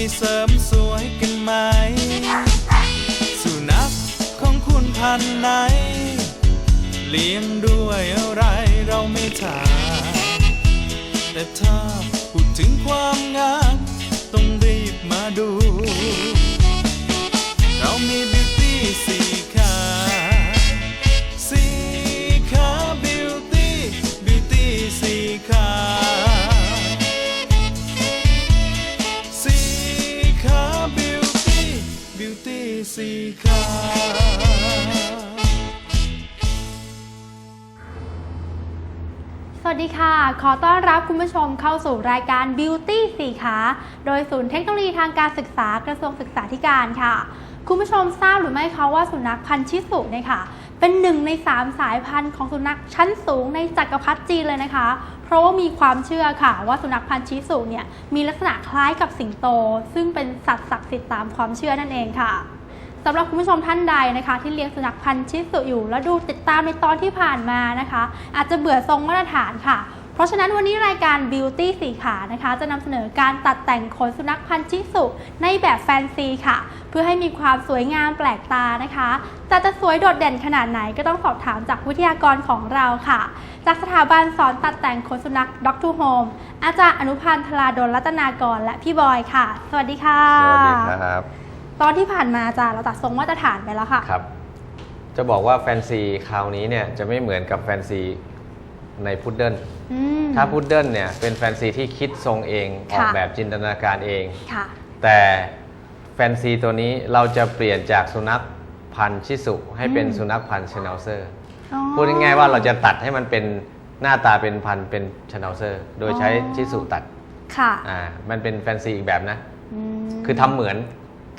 ไปเสริมสวยกันไหม สุนัขของคุณพันไหน เลี้ยงด้วยอะไรเราไม่ถามแต่ถ้าพูดถึงความงามต้องรีบมาดู สีขาสวัสดีค่ะ ขอต้อนรับคุณผู้ชมเข้าสู่รายการ Beauty สี่ขา โดยศูนย์เทคโนโลยีทางการศึกษากระทรวงศึกษาธิการค่ะ คุณผู้ชมทราบหรือไม่คะว่าสุนัขพันธุ์ชิสุเนี่ยค่ะ เป็นหนึ่งใน 3 สายพันธุ์ของสุนัขชั้นสูงในจักรพรรดิจีนเลยนะคะ เพราะว่ามีความเชื่อค่ะ ว่าสุนัขพันธุ์ชิสุเนี่ยมีลักษณะคล้ายกับสิงโต ซึ่งเป็นสัตว์ศักดิ์สิทธิ์ตามความเชื่อนั่นเองค่ะำหรับคุณผู้ชมท่านใดนะคะ ที่เลี้ยงสุนัขพันธุ์ชิสุอยู่ แล้วดูติดตามในตอนที่ผ่านมานะคะ อาจจะเบื่อทรงมาตรฐานค่ะ เพราะฉะนั้นวันนี้รายการ Beauty สีขานะคะ จะนำเสนอการตัดแต่งขนสุนัขพันธุ์ชิสุในแบบแฟนซีค่ะ เพื่อให้มีความสวยงามแปลกตานะคะแต่จะสวยโดดเด่นขนาดไหนก็ต้องสอบถามจากวิทยากรของเราค่ะ จากสถาบันสอนตัดแต่งขนสุนัข Dog to Home อาจารย์อนุพันธ์ธราดลรัตนากรและพี่บอยค่ะ สวัสดีค่ะ สวัสดีครับ ตอนที่ผ่านมาอาจารย์เราตัดทรงมาตรฐานไปแล้วค่ะ ครับ จะบอกว่าแฟนซีคราวนี้เนี่ยจะไม่เหมือนกับแฟนซีในพุดเดิ้ลอืม ถ้าพุดเดิ้ลเนี่ยเป็นแฟนซีที่คิดทรงเองอค่ะ อกแบบจินตนาการเอง ค่ะ แต่แฟนซีตัวนี้เราจะเปลี่ยนจากสุนัขพันธุ์ชิสุให้เป็นอืม สุนัขพันธุ์ชน a เซอร์ อ๋อ พูดง่ายๆว่าเราจะตัดให้มันเป็นหน้าตาเป็นพันธุ์เป็นชน a เซอร์ โดยใช้อ๋อ ชิสุตัด ค่ะอ่า มันเป็นแฟนซีอีกแบบนะ มคือทำเหมือน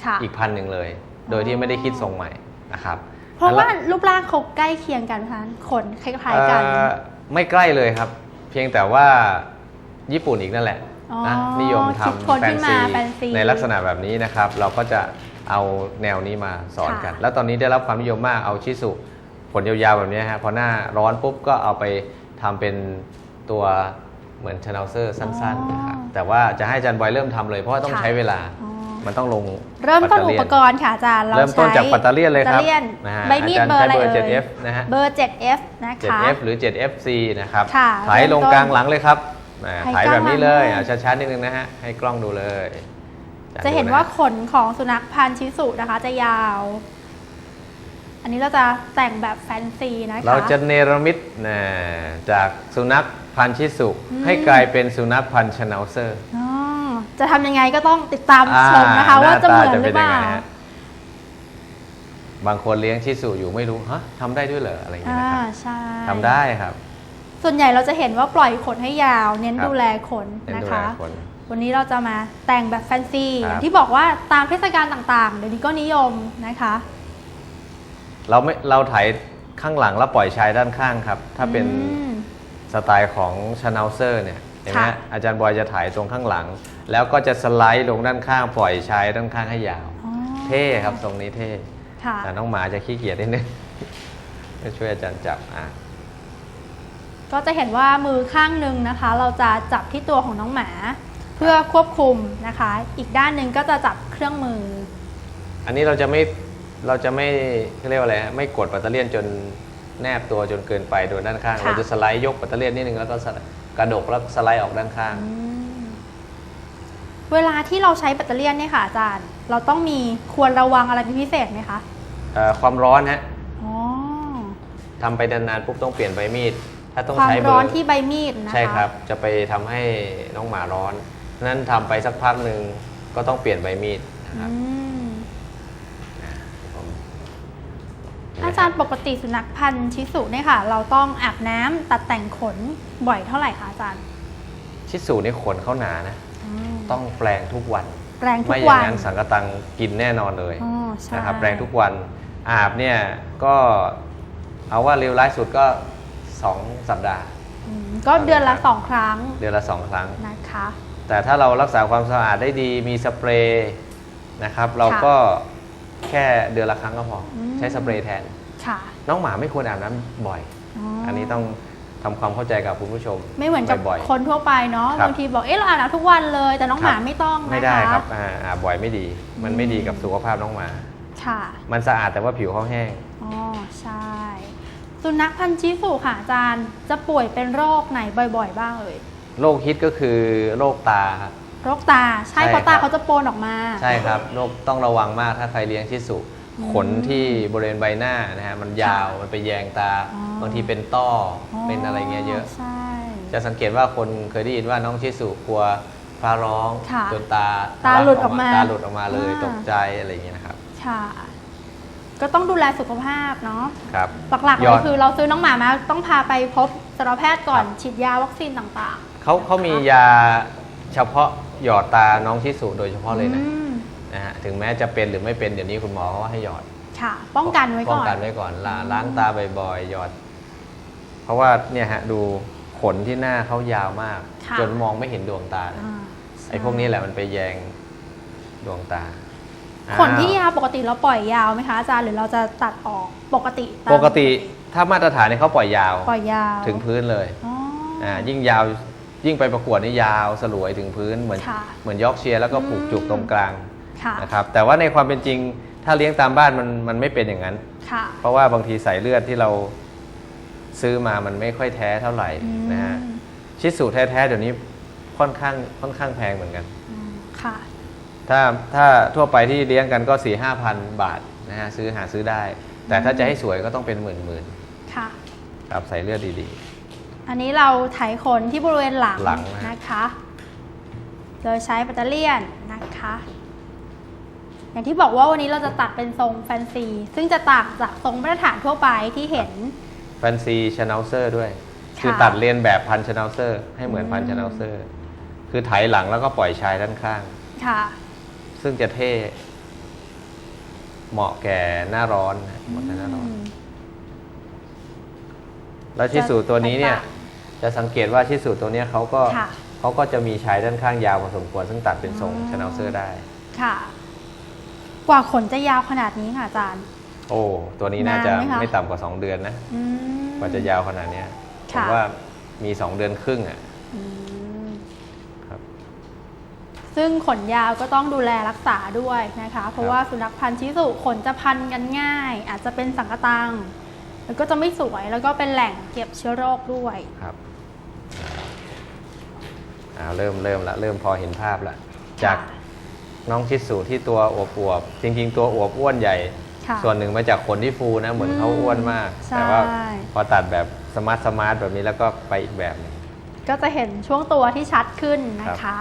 ค่ะ อีกพันธุ์หนึ่งเลย โดยที่ไม่ได้คิดทรงใหม่นะครับเพราะว่ารูปร่างเขาใกล้เคียงกันนะคะขนคล้ายๆกันเอ่อไม่ใกล้เลยครับ เพียงแต่ว่าญี่ปุ่นอีกนั่นแหละอ๋อนะนิยมคิดทำค้นแฟขึ้นนมาซีแฟนซีในลักษณะแบบนี้นะครับ เราก็จะเอาแนวนี้มาสอนกันค่ะแล้วตอนนี้ได้รับความนิยมมากเอาชิสุผลยาวๆแบบนี้ฮะพอหน้าร้อนปุ๊บก็เอาไปทำเป็นตัวเหมือนชา n น l เซอร์สั้นๆนะครับแต่ว่าจะให้อาจันบอยเริ่มทำเลยเพราะว่าต้องใช้เวลาอ๋อ มันต้องลงเริ่มต้นปัตอุเตปยกรณ์ค่ะอาจารย์เราเริ่มต้นจากใช้ปัตเตอร์เลียนเลยครับปัตเตอร์เลียนนะฮะใบมีดอาจารย์เบอร์อะไรใช้เบอร์เอ่ย 7F นะฮะเบอร์ 7F นะคะ 7F หรือ 7FC นะครับค่ะถ่ายลงเริ่มต้นกลางหลังเลยครับอ่าให้ถ่ายกล้แบองบนี้เลยมาเอาช้าๆนิดนึงนะฮะให้กล้องดูเลย จะเห็นดูว่าขนของสุนัขพันธุ์ชิสุนะคะจะยาว อันนี้เราจะแต่งแบบแฟนซีนะคะเราจะเนรมิตนะจากสุนัขพันธุ์ชิสุอืมให้กลายเป็นสุนัขพันธุ์ชน a เซอร์อ๋อ จะทำยังไงก็ต้องติดตามชมนะคะ ว่าจะเหมือนหรือเปล่า บางคนเลี้ยงชิสุอยู่ไม่รู้ฮะทำได้ด้วยเหรออะไรอย่างเงี้ยอ่านะครับใช่ทำได้ครับ ส่วนใหญ่เราจะเห็นว่าปล่อยขนให้ยาว เน้นครับดูแลขนเน้นนะดูแลคะคนวันนี้เราจะมาแต่งแบบแฟนซีครับอย่างที่บอกว่าตามเทศกาลต่างๆ เดี๋ยวนี้ก็นิยมนะคะ เราไม่เราถ่ายข้างหลังแล้วปล่อยชายด้านข้างครับ ถ้าเป็นอืมสไตล์ของชา n น l เซอร์เนี่ยเห็นไหมค่ะอาจารย์บอยจะถ่ายตรงข้างหลัง แล้วก็จะสไลด์ลงด้านข้างปล่อยชายด้านข้างให้ยาว อ๋อเท่ครับทรงนี้เท่ค่ะแต่น้องหมาจะขี้เกียจนิดนึงไม่ช่วยอาจารย์จับอะ ก็จะเห็นว่ามือข้างหนึ่งนะคะ เราจะจับที่ตัวของน้องหมา เพื่อควบคุมนะคะ อีกด้านหนึ่งก็จะจับเครื่องมือ อันนี้เราจะไม่เราจะไม่เขาเรียกว่าอะไรฮะไม่กดปัตเตอร์เลียนจนแนบตัวจนเกินไปโดยด้านข้าง ค่ะ เราจะสไลด์ยกปัตเตอร์เลียนนิดนึงแล้วก็สไลด์กระดกแล้วสไลด์ออกด้านข้าง อืม เวลาที่เราใช้แบตเตอรี่เนี่ยค่ะอาจารย์ เราต้องมีควรระวังอะไรเป็นพิเศษไหมคะเอ่อความร้อนฮะอ๋อทำไปนานๆปุ๊บต้องเปลี่ยนใบมีด ถ้าต้องความใช้เบร้ออนร์ที่ใบมีดนะคะใช่ครับ จะไปทำให้น้องหมาร้อนฉะนั้นทำไปสักพักหนึ่งก็ต้องเปลี่ยนใบมีดนะครับอืมผมอาจารย์ปกติสุนัขพันธุ์ชิสุเนี่ยค่ะ เราต้องอาบน้ำตัดแต่งขนบ่อยเท่าไหร่คะอาจารย์ ชิสุนี่ขนเขาหนานะม ต้องแปลงทุกวัน แปรงทุไม่กอย่าวังน นั้นสังกะตังกินแน่นอนเลยอ๋อใช่ นะครับแปลงทุกวันอาบเนี่ยก็เอาว่าเร็วร้ายสุดก็ 2 สัปดาห์ อืมก็เดือนละสองครั้งเดือนละ 2 ครั้ง นะคะ แต่ถ้าเรารักษาความสะอาดได้ดีมีสเปรย์นะครับ เราก็แค่เดือนละครั้งก็พออม ใช้สเปรย์แทน ค่ะน้องหมาไม่ควรอาบน้ำบ่อยอ๋ออัอันนี้ต้อง ทำความเข้าใจกับคุณผู้ชมไม่เหมือนกับบ่อย คนทั่วไปเนาะครับ บางทีบอกเอ๊ะเราอาบน้ำทุกวันเลย แต่น้องคหรับมาไม่ต้องๆไม่นะได้คะครับอ่าอาบบ่อยไม่ดี มันไม่ดีกับสุขภาพน้องหมา ค่ะมันสะอาดแต่ว่าผิวเขาแห้ง อ๋อใช่สุนัขพันธุ์ชิสุค่ะอาจารย์จะป่วยเป็นโรคไหนบ่อยๆ บ้างเอ่ยโรคฮิตก็คือโรคตาครับ โรคตาใช่ใช่เพราะตาครับ เขาจะโปนออกมา ใช่ครับโรคต้องระวังมากถ้าใครเลี้ยงชิสุอืม ขนที่บริเวณใบหน้านะฮะมันยาวมันไปแยงตาอ๋อบางทีเป็นต้ออเป็นอะไรเงี้ยเยอะ ใช่ จะสังเกตว่าคนเคยได้ยินว่าน้องชิสุกลัวฟ้าร้องค่ะจนตาตาหลุดออกมาตาหลุดออกมาเลยอ่าตกใจอะไรอย่างเงี้ยนะครับ ค่ะ ก็ต้องดูแลสุขภาพเนาะครับหลักๆยเลอยดคือเราซื้อน้องหมามาต้องพาไปพบสัตวแพทย์ก่อนครับฉีดยาวัคซีนต่างเขาเขามียาเฉพาะหยอดตาน้องชิสุโดยเฉๆพาะเลยนะอืม นะฮะถึงแม้จะเป็นหรือไม่เป็นเดี๋ยวนี้คุณหมอเขาว่าให้หยอดค่ะ ป้องกันไว้ป้ก่องอนกันไว้ก่อนล้าล้างตาบ่อยๆหยอด เพราะว่าเนี่ยฮะดูขนที่หน้าเขายาวมากค่ะจนมองไม่เห็นดวงตาเลยอ่าไอ้พวกนี้แหละมันไปแยงดวงตา ขนที่อ้าวยาวปกติเราปล่อยยาวไหมคะอาจารย์หรือเราจะตัดออกปกติามปกติถ้ามาตรฐานเนี่ยเขาปล่อยยาวปล่อยยาวถึงพื้นเลยอ๋อออ่ายิ่งยาวยิ่งไปประกวดนี่ยาวสลวยถึงพื้นเหมือนค่ะเหมือนยอกเชียร์แล้วก็ผูกจุกตรงกลาง ค่ะ นะครับแต่ว่าในความเป็นจริงถ้าเลี้ยงตามบ้านมันมันไม่เป็นอย่างนั้น ค่ะ เพราะว่าบางทีสายเลือดที่เราซื้อมามันไม่ค่อยแท้เท่าไหร่อืมนะฮะชิสุแท้ๆเดี๋ยวนี้ค่อนข้างค่อนข้างแพงเหมือนกัน อืมค่ะ ถ้าถ้าทั่วไปที่เลี้ยงกันก็4ี่ห้าพันบาทนะฮะซื้อหาซื้อได้ แต่ถ้าจะให้สวยก็ต้องเป็นหมื่นหมื่นค่ะๆครับใส่เลือดดี อันนี้เราไถขนที่บริเวณหลังหลังนะ นะคะ โดยใช้แบตเตอเลียนนะคะ อย่างที่บอกว่าวันนี้เราจะตัดเป็นทรงแฟนซี ซึ่งจะต่างจากทรงมาตรฐานทั่วไปที่เห็นๆแฟนซีชแนลเซอร์ด้วย ค่ะ คือตัดเรียนแบบพันชแนลเซอร์ให้เหมือนพันอืมชแนลเซอร์ คือไถหลังแล้วก็ปล่อยชายด้านข้าง ค่ะ ซึ่งจะเท่ เหมาะแก่หน้าร้อนนะเหมาะแก่หน้าร้อนอืมแล้วชิสุตัวนี้เนี่ยแตกต่จะสังเกตว่าชิสุตัวเนี้ยเขาก็ค่ะ เขาก็จะมีชายด้านข้างยาวพอสมควร ซึ่งตัดเป็นทรงอ๋อชแนลเซอร์ได้ ค่ะ กว่าขนจะยาวขนาดนี้ค่ะอาจารย์ โอ้ ตัวนี้น่าจะนานไหมคะไม่ต่ำกว่า 2 เดือนนะ อืม กว่าจะยาวขนาดเนี้ยผค่ะ มว่ามี 2 เดือนครึ่งอะ อืมครับ ซึ่งขนยาวก็ต้องดูแลรักษาด้วยนะคะ เพราะว่าสุนัขพันธุ์ชิสุขนจะพันกันง่าย อาจจะเป็นสังกะตังแล้วก็จะไม่สวยแล้วก็เป็นแหล่งเก็บเชื้อโรคด้วย ครับอ่าเริ่มเริ่มละเริ่มพอเห็นภาพละ จาก น้องชิสุที่ตัวอวบๆจริง ๆ ตัวอวบอ้วนใหญ่ ค่ะ ส่วนหนึ่งมาจากขนที่ฟูนะ เหมือนเขาอ้วนมาก ใช่ แต่ว่าพอตัดแบบสมาร์ทสมาร์ทแบบนี้แล้วก็ไปอีกแบบหนึง ก็จะเห็นช่วงตัวที่ชัดขึ้นนะคะ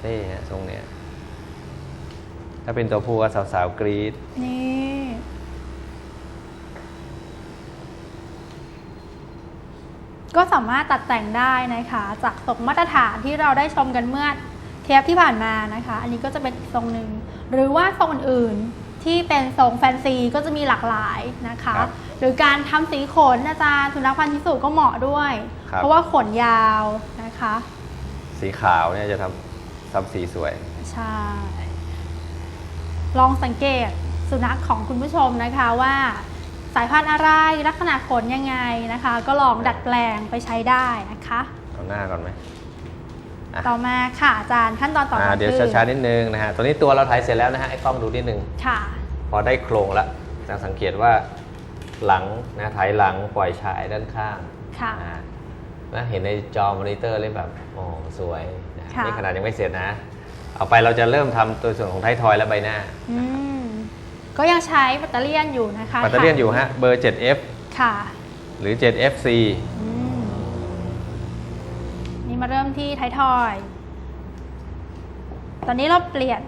เท่ฮะทรงเนี้ยถ้าเป็นตัวผู้ก็สาวๆกรี๊ดนี่ก็สามารถตัดแต่งได้นะคะ จากทรงมาตรฐานที่เราได้ชมกันเมื่อ เทปที่ผ่านมานะคะ อันนี้ก็จะเป็นอีกทรงหนึ่ง หรือว่าทรงอื่นๆที่เป็นทรงแฟนซีก็จะมีหลากหลายนะคะ ครับหรือการทำสีขนอาจารย์สุนัขพันธุ์ชิสุก็เหมาะด้วย ครับ เพราะว่าขนยาวนะคะ สีขาวเนี่ยจะทำทำสีสวย ใช่ ลองสังเกตสุนัขของคุณผู้ชมนะคะว่า สายพันธุ์อะไรลักษณะขนยังไงนะคะ ก็ลองดัดแปลงไปใช้ได้นะคะ เอาหน้าก่อนไหม อะต่อมาค่ะอาจารย์ขั้นตอนต่ออ่ามาเดี๋ยวคือช้าๆนิดนึงนะฮะตัวนี้ตัวเราถ่ายเสร็จแล้วนะฮะไอ้กล้องดูนิดนึง ค่ะ พอได้โครงแล้วจะสังเกตว่าหลังนะถ่ายหลังปล่อยฉายด้านข้างค่ะ อ่านะเห็นในจอมอนิเตอร์เลยแบบโอ้สวยนะค่ะ นี่ขนาดยังไม่เสร็จนะ เอาไปเราจะเริ่มทำตัวส่วนของท้ายทอยและใบหน้าอืมก็ยังใช้แบตเตอเลียนอยู่นะคะปัตเตอร์เลียนอยู่ฮะเบอร์ 7F ค่ะ หรือ 7FC อืม นี่มาเริ่มที่ไทยทอย ตอนนี้เราเปลี่ยน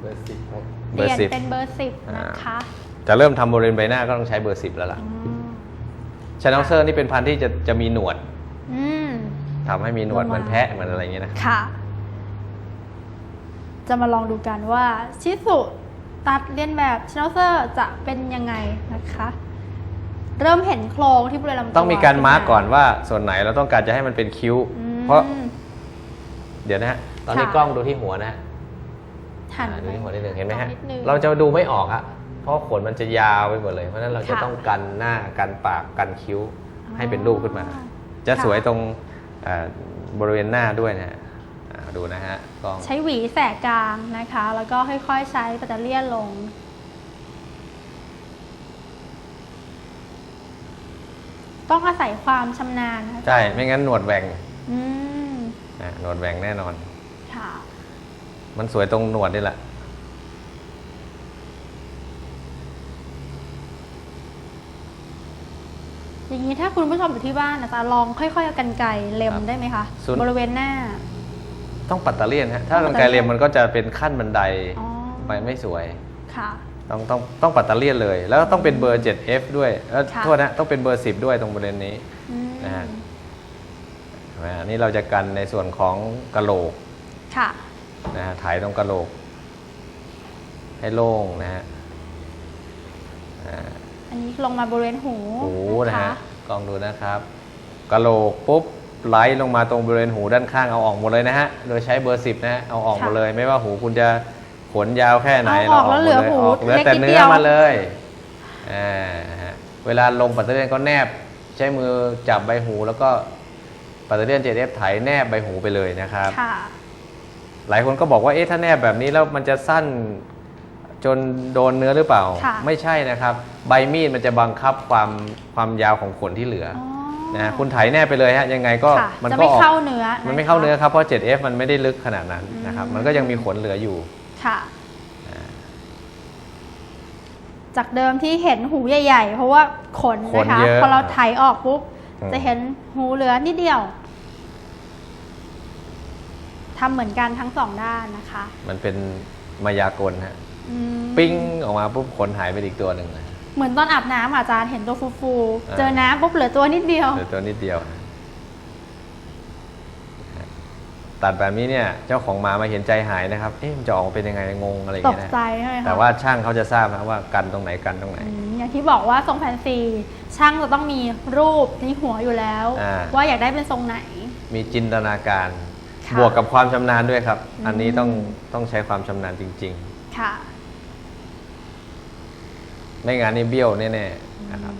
เบอร์เปลี่ยน10เป็นเบอร์สิบนะคะ จะเริ่มทำบริเวณใบหน้าก็ต้องใช้เบอร์10แล้วล่ะอืมชาแนลเซอร์นี่เป็นพันธุ์ที่จะจะมีหนวดอืม ทำให้มีหนวดเหมือนแพะเหมือนอะไรอย่างเงี้ยนะค่ะ จะมาลองดูกันว่า ชิสุตัดเลียนแบบช n น l เซอร์จะเป็นยังไงนะคะ เริ่มเห็นโครงที่บริเวณลำตัวต้องมีการมาร์กขึ้ก่อนว่าส่วนไหนเราต้องการจะให้มันเป็นคิ้ว อืม เพราะ เดี๋ยวนะฮะตอนนี้ค่ะ กล้องดูที่หัวนะฮะหันอ่าดูที่หัวนิดหนึ่งเห็นไหมฮะนิดนึง เราจะดูไม่ออกอะเพราะขนมันจะยาวไปหมดเลย เพราะฉะนั้นเราจะค่ะ ต้องกันหน้ากันปากกันคิ้วอ๋อให้เป็นรูปขึ้นมาจะค่ะสวยตรงเอ่อบริเวณหน้าด้วยนะฮะอ่าดูนะฮะกล้อง ใช้หวีแสกกลางนะคะ แล้วก็ค่อยๆใช้ปัตเตอร์เลียนลง ต้องอาศัยความชำนาญนะคะใช่ ไม่งั้นหนวดแหว่งอืมอ่าหนวดแหว่งแน่นอน ค่ะ มันสวยตรงหนวดนี่แหละ อย่างนี้ถ้าคุณผู้ชมอยู่ที่บ้านนะจ๊ะลองค่อยๆเอากันไกรเล็มครับได้ไหมคะศูนย์ บริเวณหน้า ต้องปัตเตอร์เลียนฮะ ถ้าต้องกปัรตรเตอร์เลีไกรยนเลียมมันก็จะเป็นขั้นบันไดอ๋อไปไม่สวย ค่ะ ต้องต้องต้องปัตเตอร์เลียนเลย แล้วก็ต้องเป็นเบอร์ 7F ด้วยแล้วค่ะ โทษนะต้องเป็นเบอร์ 10 ด้วยตรงบริเวณนี้ อืมนะฮะเห็นไหมอันนี้เราจะกันในส่วนของกะโหลกค่ะ นะฮะถ่ายตรงกะโหลก ให้โล่งนะฮะอ่า อันนี้ลงมาบริเวณหูหูนะฮะกล้องดูนะครับกะโหลกปุ๊บไล่ลงมาตรงบริเวณหูด้านข้างเอาออกหมดเลยนะฮะโดยใช้เบอร์สิบนะฮะเอาออกหมดเลย ไม่ว่าหูคุณจะ ขนยาวแค่ไหนเอาออกแล้วเหลือมดยหูออกเหลือเล็กแต่นิดเนื้เดีอยว มาเลยอ่าฮะเวลาลงปัตเตอร์เลียนก็แนบ ใช้มือจับใบหูแล้วก็ปัตเตอร์เลียนเจเอฟไถแนบใบหูไปเลยนะครับ ค่ะ หลายคนก็บอกว่า เอ๊ะ ถ้าแนบแบบนี้แล้วมันจะสั้นจนโดนเนื้อหรือเปล่า ค่ะ ไม่ใช่นะครับ ใบมีดมันจะบังคับความความยาวของขนที่เหลืออ๋ออนะฮะคุณไถแนบไปเลยฮะ ยังไงก็ค่ะมันจะก็ไม่ออกเข้าเนื้อมันไม่เข้าเนื้อครับ เพราะ 7F มันไม่ได้ลึกขนาดนั้นนะครับอืมมันก็ยังมีขนเหลืออยู่ ค่ะ จากเดิมที่เห็นหูใหญ่ ๆ เพราะว่าขนขนนะคะ เยอะ พอเราไถออกปุ๊บอืมจะเห็นหูเหลือนิดเดียวทำเหมือนกันทั้งสองด้านนะคะ มันเป็นมายากลฮะอืมปิ้งออกมาปุ๊บขนหายไปอีกตัวหนึ่งนะ เหมือนตอนอาบน้ำอะอาจารย์เห็นตัวฟูอ่าๆเจอน้ำปุ๊บเหลือตัวนิดเดียว เหลือตัวนิดเดียวนะ ตัดแบบนี้เนี่ยเจ้าของหมามาเห็นใจหายนะครับ เอ๊ะมันจะออกมาเป็นยังไงงงอะไรอย่างตเงี้กยนะใจใช่ไหมคะแต่ว่าช่างเขาจะทราบนะว่ากันตรงไหนกันตรงไหน อืมอย่างที่บอกว่าทรงแฟนซีช่างจะต้องมีรูปในหัวอยู่แล้ว อ่า ว่าอยากได้เป็นทรงไหน มีจินตนาการ ค่ะบวกกับความชำนาญด้วยครับ อืม อันนี้ต้องต้องใช้ความชำนาญจริง ค่ะ ๆ ไม่งั้นนี่เบี้ยวแน่ๆนะครับ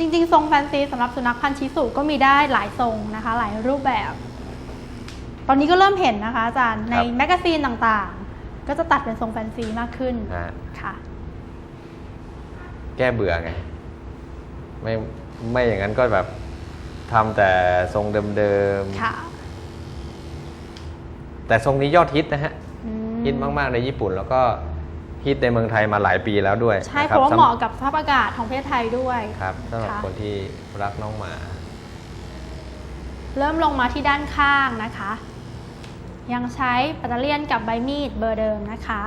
จริงๆ ทรงแฟนซีสำหรับสุนัขพันธุ์ชิสุก็มีได้หลายทรงนะคะ หลายรูปแบบ ตอนนี้ก็เริ่มเห็นนะคะอาจารย์ในครับแมกกาซีนต่างๆ ก็จะตัดเป็นทรงแฟนซีมากขึ้นนะฮะ ค่ะ แก้เบื่อไง ไม่ไม่อย่างนั้นก็แบบทำแต่ทรงเดิมค่ะๆ แต่ทรงนี้ยอดฮิตนะฮะ อืม ฮิตมาก ๆ ในญี่ปุ่นแล้วก็ ฮิตในเมืองไทยมาหลายปีแล้วด้วยใช่นเพคบราะว่าสำเหมาะกับสภาพอากาศของประเทศไทยด้วย ครับสำหรับค่ะ คนที่รักน้องหมา เริ่มลงมาที่ด้านข้างนะคะ ยังใช้ปัตเตอร์เลียนกับใบมีดเบอร์เดิมนะคะ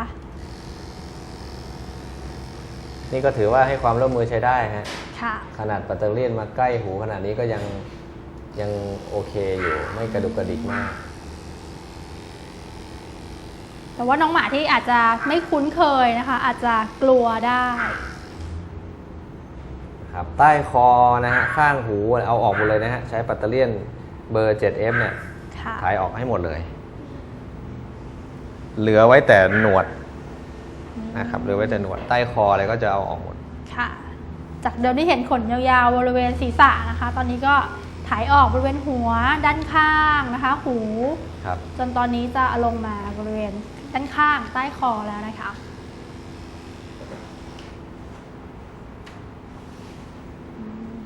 นี่ก็ถือว่าให้ความร่วมมือใช้ได้ฮะค่ะ ขนาดปัตเตอร์เลียนมาใกล้หูขนาดนี้ก็ยังยังโอเคอยู่ไม่กระดุกกระดิกมาก แต่ว่าน้องหมาที่อาจจะไม่คุ้นเคยนะคะ อาจจะกลัวได้ครับใต้คอนะฮะข้างหูเอาออกหมดเลยนะฮะใช้ปัตเตอร์เลียนเบอร์ 7F เนี่ยค่ะถ่ายออกให้หมดเลย เหลือไว้แต่หนวดนะครับเหลือไว้แต่หนวดใต้คออะไรก็จะเอาออกหมดค่ะ จากเดิมที่เห็นขนยาวๆบริเวณศีรษะนะคะ ตอนนี้ก็ถ่ายออกบริเวณหัวด้านข้างนะคะ หูครับจนตอนนี้จะลงมาบริเวณ ด้านข้างใต้คอแล้วนะคะอืม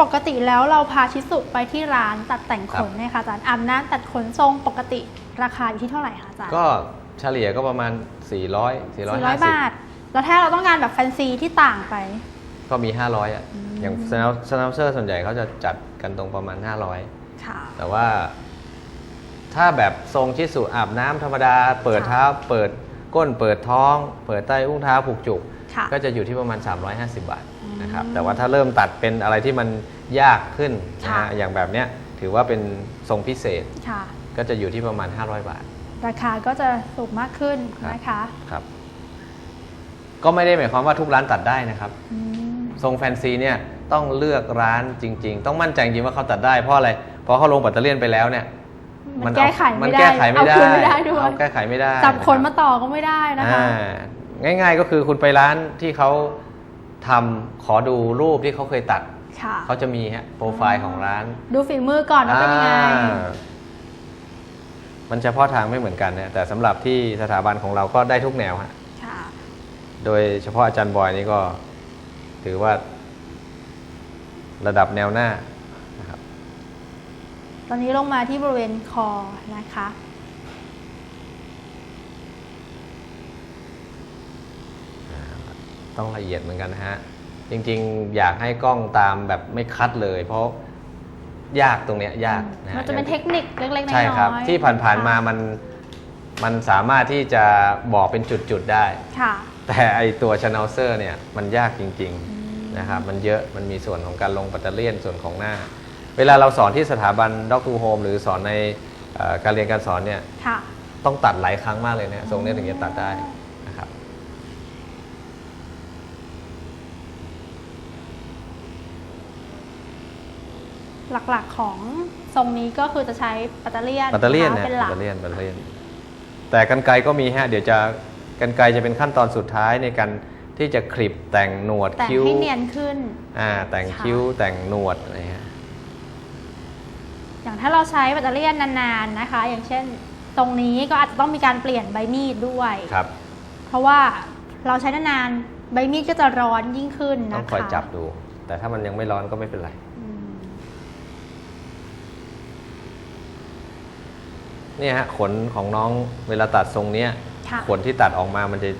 ปกติแล้วเราพาชิสุไปที่ร้านตัดแต่งขนเนี่ยค่ะอาจารย์อาบน้ำตัดขนทรงปกติราคาอยู่ที่เท่าไหร่คะอาจารย์ก็เฉลี่ยก็ประมาณ 400 400บา450ทแล้วถ้าเราต้องการแบบแฟนซีที่ต่างไป ก็มี 500อะอืมอย่างสแนลสแนลเซอร์ส่วนใหญ่เขาจะจัดกันตรงประมาณ 500ค่ะ แต่ว่า ถ้าแบบทรงชิสุอาบน้ำธรรมดา เปิดค่ะเท้า เปิดก้นเปิดท้อง เปิดใต้อุ้งเท้าผูกจุกค่ะก็จะอยู่ที่ประมาณ 350 บาทนะครับอืมแต่ว่าถ้าเริ่มตัดเป็นอะไรที่มันยากขึ้นนะค่ะฮะอย่างแบบเนี้ยถือว่าเป็นทรงพิเศษค่ะก็จะอยู่ที่ประมาณ 500 บาท ราคาก็จะสูงมากขึ้นครับนะคะครับ ก็ไม่ได้หมายความว่าทุกร้านตัดได้นะครับอืมทรงแฟนซีเนี่ยต้องเลือกร้านจริง ๆ ต้องมั่นใจจริงว่าเขาตัดได้เพราะอะไร พอเขาลงปัตเตอร์เลียนไปแล้วเนี่ยมันเอาแก้ไขมัไม่นได้แก้ไขไม่ได้เอาคืนไม่ได้ด้วยเอาแก้ไขไม่ได้จับขนนะมาต่อก็ไม่ได้นะคะอ่าง่าย ๆก็คือคุณไปร้านที่เขาทำขอดูรูปที่เขาเคยตัดค่ะเขาจะมีฮะโปรไฟล์ของร้าน ดูฝีมือก่อนว่าเป็นยังไงอ่ามันเฉพาะทางไม่เหมือนกันนะแต่สำหรับที่สถาบันของเราก็ได้ทุกแนวฮะค่ะโดยเฉพาะอาจารย์บอยนี่ก็ ถือว่า ระดับแนวหน้านะครับ ตอนนี้ลงมาที่บริเวณคอนะคะ ต้องละเอียดเหมือนกันนะฮะ จริงๆ อยากให้กล้องตามแบบไม่คัดเลย เพราะยากตรงเนี้ยยากนะฮะมันจะเป็นเทคนิคเล็กๆน้อยๆใช่ครับ ที่ผ่านๆมามันมันสามารถที่จะบอกเป็นจุดๆได้ค่ะแต่ไอตัวช n น l เซอร์เนี่ยมันยากจริงๆนะครับมันเยอะมันมีส่วนของการลงปัตเตอร์เลียนส่วนของหน้า เวลาเราสอนที่สถาบันด็อกทูโฮมหรือสอนในเอ่อการเรียนการสอนเนี่ยค่ะ ต้องตัดหลายครั้งมากเลยเนี่ยทรงเนี้ยถึงจะตัดได้นะครับหลักๆของทรงนี้ก็คือจะใช้ปัตเตอร์เลียนปัตเตอร์เลียนนะนะคะเป็นหลัปักตเตอร์เลียนปัตเตอร์เลียนแต่กันไกรก็มีฮะเดี๋ยวจะกันไกรจะเป็นขั้นตอนสุดท้ายในการที่จะคลิปแต่งหนวดแต่งคิ้วให้เนียนขึ้น อ่าแต่งค่ะคิ้วแต่งหนวดอะไรฮะ อย่างถ้าเราใช้ปัตเตอร์เลียนนานๆนะคะ อย่างเช่นตรงนี้ก็อาจจะต้องมีการเปลี่ยนใบมีดด้วย ครับ เพราะว่าเราใช้นานๆใบมีดก็จะร้อนยิ่งขึ้นต้นะองคะคอยจับดู แต่ถ้ามันยังไม่ร้อนก็ไม่เป็นไร อืมเนี่ยฮะขนของน้องเวลาตัดทรงเนี้ย ค่ะขนที่ตัดออกมามันจะ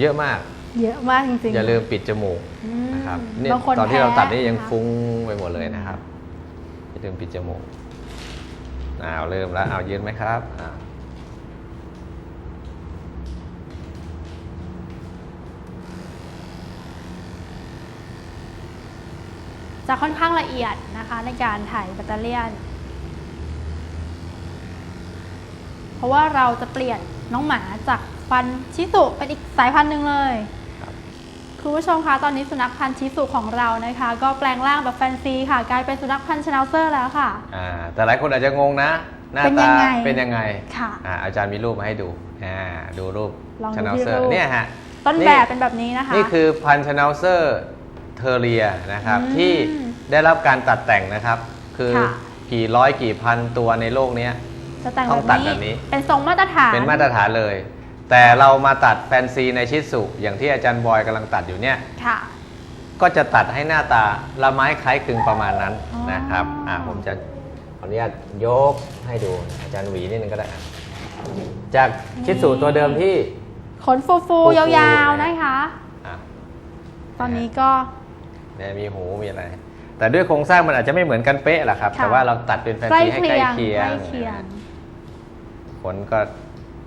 เยอะมาก เยอะมากจริงๆอย่าลืมปิดจมูกอืมนะครับเนี่ยบางคนตอนที่เราตัดนี่ยังแพ้ฟุ้งไปหมดเลยนะครับ อย่าลืมปิดจมูกอ้าวเริ่มแล้วอ้าวยืนไหมครับอ้าวจะค่อนข้างละเอียดนะคะในการถ่ายปัตเตอรี่เพราะว่าเราจะเปลี่ยนน้องหมาจากฟันชิสุเป็นอีกสายพันธุ์หนึ่งเลย ครับคุณผู้ชมคะตอนนี้สุนัขพันธุ์ชิสุของเรานะคะ ก็แปลงร่างแบบแฟนซีค่ะ กลายเป็นสุนัขพันธุ์ชน n เซอร์แล้วค่ะ อ่าแต่หลายคนอาจจะงงนะ หน้าเป็นยัตางไงเป็นยังไงค่ะอ่าอาจารย์มีรูปมาให้ดูอ่าดูรูปลองดูช n น l ที่เซอร์รูปเนี่ยฮะต้นแบบเป็นแบบนี้นะคะ นี่คือพันช n น l เซอร์เทอเรียนะครับอืมที่ได้รับการตัดแต่งนะครับ คือค่ะกี่ร้อยกี่พันตัวในโลกเนี้ยจะแต่งต้องแบบตัดนี้แบบนี้ เป็นทรงมาตรฐานเป็นมาตรฐานเลย แต่เรามาตัดแฟนซีในชิสุอย่างที่อาจารย์บอยกำลังตัดอยู่เนี่ย ค่ะ ก็จะตัดให้หน้าตาละไม้คล้ายคลึงประมาณนั้นอ๋อ นะครับ อ่าผมจะขออนุญาตยกให้ดูอาจารย์หวีนิดนึงก็ได้อะจากชิสุตัวเดิมที่ ขนฟูฟูๆๆ ยาวนะๆนะคะ อะตอนนี้ก็ เนี่ยมีหูมีอะไร แต่ด้วยโครงสร้างมันอาจจะไม่เหมือนกันเป๊ะหรอกครับ ค่ะ แต่ว่าเราตัดเป็นแฟนใกล้ซีให้เคีใกล้ยงเคียใกงล้เคียง ขนก็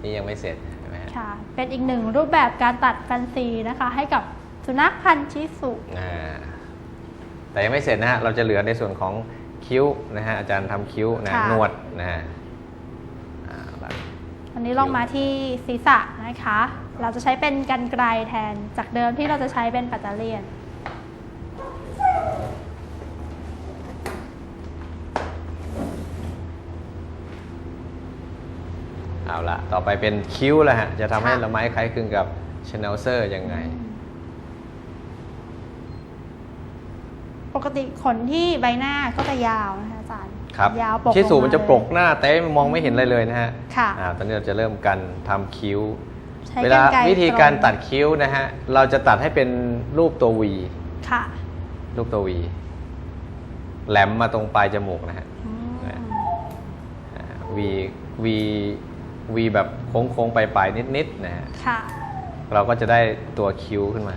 นี่ยังไม่เสร็จใช่ไหมฮะ ค่ะ เป็นอีกหนึ่งรูปแบบการตัดแฟนซีนะคะ ให้กับสุนัขพันธุ์ชิสุ อ่าแต่ยังไม่เสร็จนะฮะเราจะเหลือในส่วนของคิ้วนะฮะอาจารย์ทำคิ้วนะค่ะนวดนะฮะอ่าแบบวันนี้ลองมาที่ศีรษะนะคะ เราจะใช้เป็นกันไกรแทนจากเดิมที่เราจะใช้เป็นปัตเตอร์เลียน เอาละต่อไปเป็นคิ้วแล้วฮะ จะทำให้ค่ะละไม้คล้ายคลึงกับช n น l เซอร์ยังไง ปกติขนที่ใบหน้าก็จะยาวนะคะอาจารย์ครับยาวปกชิสุลงามันจะปกหน้าเต้มองไม่เห็นอะไรเลยนะฮะค่ะอ่าตอนนี้เราจะเริ่มกันทำคิ้ว ใช้เวกรลารไกรวิธีการตงตัดคิ้วนะฮะ เราจะตัดให้เป็นรูปตัววีค่ะรูปตัววีแหลมมาตรงปลายจมูกนะฮะ อืม วีวี วีแบบโค้งๆ ไปลายๆนิดๆนะฮะค่ะ เราก็จะได้ตัวคิ้วขึ้นมา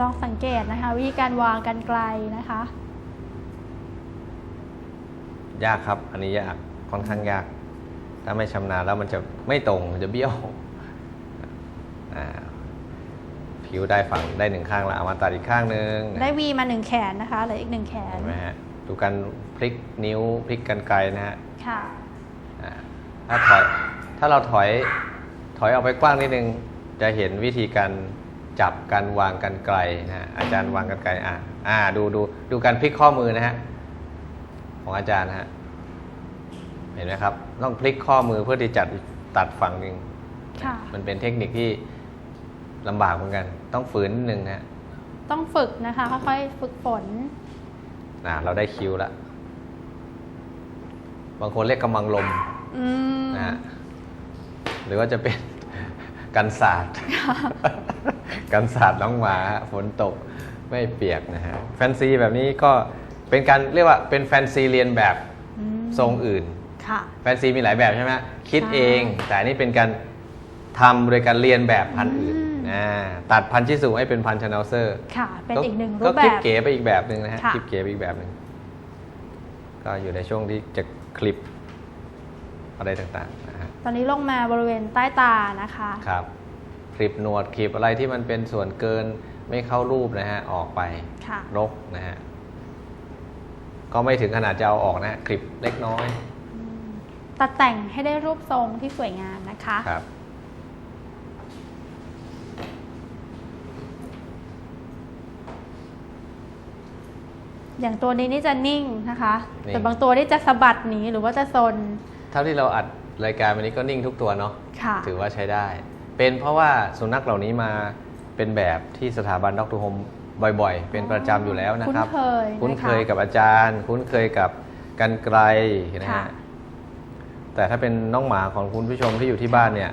ลองสังเกตนะคะวิธีการวางกันไกลนะคะ ยากครับ อันนี้ยากค่อนข้างยาก ถ้าไม่ชำนาญแล้วมันจะไม่ตรงมันจะเบี้ยวอ่าผิวได้ฝั่งได้หนึ่งข้างแล้วเอามาตัดอีกข้างหนึ่งได้วีมาหนึ่งแขนนะคะเหลืออีกหนึ่งแขนเห็นไหมฮะ ดูการพลิกนิ้วพลิกกันไกลนะฮะค่ะอ่าถ้าถอยถ้าเราถอยถอยออกไปกว้างนิดนึง จะเห็นวิธีการจับการวางกันไกลนะฮะอาจารย์วางกันไกลอะอ่าดูดูดูการพลิกข้อมือนะฮะของอาจารย์นะฮะเห็นไหมครับ ต้องพลิกข้อมือเพื่อที่จะตัดฝั่งหนึ่งค่ะมันเป็นเทคนิคที่ลำบากเหมือนกัน ต้องฝืนนิดนึงนะฮะต้องฝึกนะคะค่อยๆฝึกฝน อ่าเราได้คิวแล้วบางคนเรียกกำลังลมอืมนะฮะหรือว่าจะเป็นกันศาสตร์กันศาสตร์น้องหมาฮะฝนตกไม่เปียกนะฮะแฟนซีแบบนี้ก็เป็นการเรียกว่าเป็นแฟนซีเรียนแบบอืมทรงอื่นค่ะแฟนซีมีหลายแบบใช่ไหมคิดใช่เอง แต่อันนี่เป็นการทำโดยการเรียนแบบพันธุ์อื่น อืมอ่าตัดพันธุ์ชิสุให้เป็นพันธุ์ชาแนลเซอร์ค่ะ เป็นอีกหนึ่งรูก็ปแบคลิปบเก๋ไปอีกแบบหนึ่งนะฮะค่ะคลิปเก๋ไปอีกแบบหนึ่งก็อยู่ในช่วงที่จะคลิปอะไรต่างๆนะฮะตอนนี้ลงมาบริเวณใต้ตานะคะครับคลิปหนวดคลิปอะไรที่มันเป็นส่วนเกินไม่เข้ารูปนะฮะออกไปค่ะรกนะฮะก็ไม่ถึงขนาดจะเอาออกนะฮะคลิปเล็กน้อยอืมตัดแต่งให้ได้รูปทรงที่สวยงามนะคะครับ อย่างตัวนี้นี่จะนิ่งนะคะ นิ่ง แต่บางตัวนี่จะสะบัดหนีหรือว่าจะซนเท่าที่เราอัดรายการวันนี้ก็นิ่งทุกตัวเนาะ ค่ะ ถือว่าใช้ได้ เป็นเพราะว่าสุนัขเหล่านี้มาเป็นแบบที่สถาบันด็อกเตอร์โฮมบ่อยๆ เป็นประจำอยู่แล้วนะครับ คุ้นเคยนะคะคุ้นเคยกับอาจารย์ คุ้นเคยกับกันไกลนะค่ะ ฮะ แต่ถ้าเป็นน้องหมาของคุณผู้ชมที่อยู่ที่บ้านเนี่ย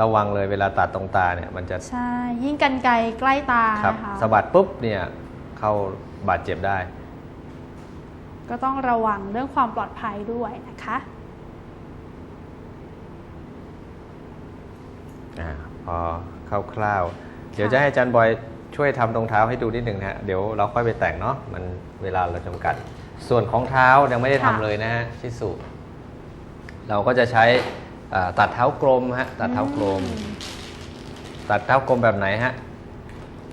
ระวังเลยเวลาตัดตรงตาเนี่ยมันจะใช่ ยิ่งกันไกลใกล้ตาครับนะคะ สะบัดปุ๊บเนี่ยเข้าบาดเจ็บได้ ก็ต้องระวังเรื่องความปลอดภัยด้วยนะคะอาพอคร่าวๆเดี๋ยวจะให้อาจารย์บอยช่วยทำรองเท้าให้ดูนิดหนึ่งนะฮะเดี๋ยวเราค่อยไปแต่งเนาะมันเวลาเราจำกัด ส่วนของเท้ายังไม่ได้ค่ะทำเลยนะฮะชิสุเราก็จะใช้อ่าตัดเท้ากลมฮะตัดเท้ากลมอืมตัดเท้ากลมแบบไหนฮะ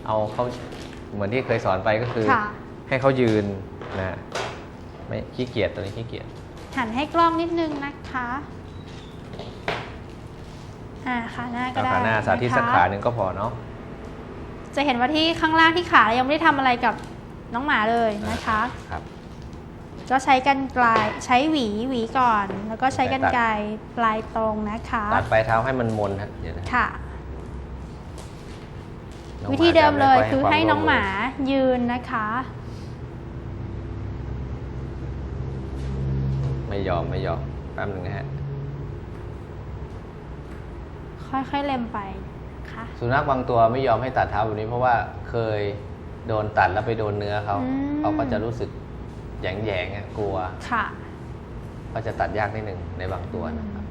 เอาเขาเหมือนที่เคยสอนไปก็คือค่ะให้เขายืนนะฮะ ไม่ขี้เกียจตัวนี้ขี้เกียจหันให้กล้องนิดนึงนะคะอ่าขาหน้าก็เอาได้ขาหน้าสาธิตสักนะคะขาหนึ่งก็พอเนาะจะเห็นว่าที่ข้างล่างที่ขายังไม่ได้ทำอะไรกับน้องหมาเลยนะคะครับก็ใช้กันไกลใช้หวีหวีก่อน แล้วก็ใช้กันไกลปลายตรงนะคะตัดปลายเท้าให้มันมนฮะเดี๋ยวนะค่ะน้องวิธีเดิมเลยจะไคือให้วน้องหมาร่วมืยืนนะคะ ไม่ยอมไม่ยอมแป๊บหนึงนะฮะ ค่อยๆเล็มไปค่ะ สุนัขบางตัวไม่ยอมให้ตัดเท้าแบบนี้เพราะว่าเคยโดนตัดแล้วไปโดนเนื้อเขาอืม เขาก็จะรู้สึกแยงแยงๆอะกลัว ค่ะ ก็จะตัดยากนิดหนึ่งในบางตัวนะครับ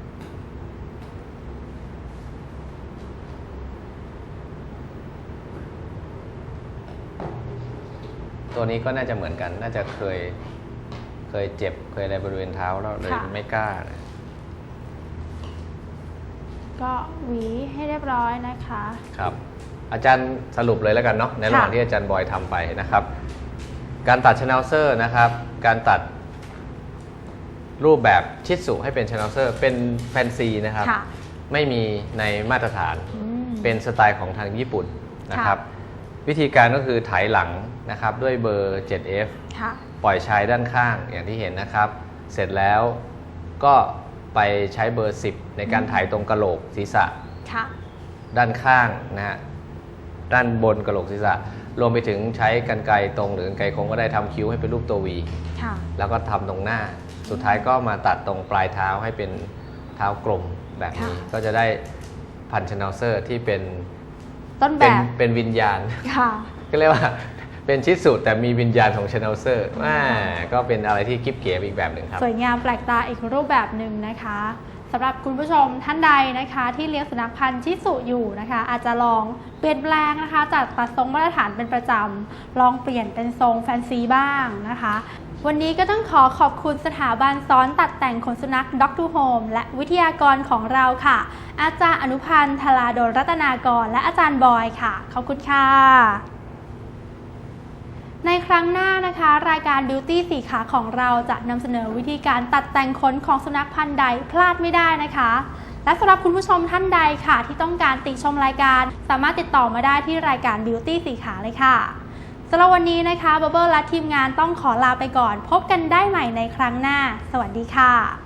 ตัวนี้ก็น่าจะเหมือนกัน น่าจะเคยเค ยเจ็บเคยอะไรบริเวณเท้าแล้วเลยค่ะ ไม่กล้านะก็หวีให้เรียบร้อยนะคะ ครับ อาจารย์สรุปเลยแล้วกันเนาะในระหว่างค่ะ ที่อาจารย์บอยทำไปนะครับ การตัดชแนลเซอร์นะครับ การตัดรูปแบบชิดสุให้เป็นชแนลเซอร์เป็นแฟนซีนะครับ ค่ะไม่มีในมาตรฐาน อืม เป็นสไตล์ของทางญี่ปุ่นนะครับ วิธีการก็คือถ่ายหลังนะครับด้วยเบอร์ 7F ค่ะ ปล่อยชายด้านข้างอย่างที่เห็นนะครับ เสร็จแล้วก็ไปใช้เบอร์ 10 ในการถ่ายตรงกระโหลกศีรษะ ค่ะ ด้านข้างนะฮะด้านบนกระโหลกศีรษะ รวมไปถึงใช้กันไกรตรงหรือกรรไกรโค้งก็ได้ทำคิ้วให้เป็นรูปตัววี ค่ะ แล้วก็ทำตรงหน้า สุดท้ายก็มาตัดตรงปลายเท้าให้เป็นเท้ากลมแบบนี้ ค่ะ ก็จะได้พันชนลเซอร์ที่เป็นต้นแบเป็นบ เป็นวิญญาณ ค่ะ ก็เรียกว่า เป็นชิดสุดแต่มีวิญญาณของชนลเซอร์ว่าก็เป็นอะไรที่กิ๊บเก๋อีกแบบหนึ่งครับ สวยงามแปลกตาอีกรูปแบบหนึ่งนะคะสำหรับคุณผู้ชมท่านใดนะคะ ที่เลี้ยงสุนัขพันธุ์ชิสุอยู่นะคะ อาจจะลองเปลี่ยนแปลงนะคะ จากตัดทรงมาตรฐานเป็นประจำลองเปลี่ยนเป็นทรงแฟนซีบ้างนะคะวันนี้ก็ต้องขอขอบคุณสถาบันสอนตัดแต่งขนสุนัข Dog to Home และวิทยากรของเราค่ะ อาจารย์อนุพันธ์ธราดลรัตนากร และอาจารย์บอยค่ะ ขอบคุณค่ะ ในครั้งหน้านะคะ รายการ Beauty สีขาของเราจะนำเสนอวิธีการตัดแต่งขนของสุนัขพันธุ์ใดพลาดไม่ได้นะคะ และสำหรับคุณผู้ชมท่านใดค่ะ ที่ต้องการติชมรายการ สามารถติดต่อมาได้ที่รายการ Beauty สีขาเลยค่ะสำหรับวันนี้นะคะบับเบิลและทีมงานต้องขอลาไปก่อน พบกันได้ใหม่ในครั้งหน้า สวัสดีค่ะ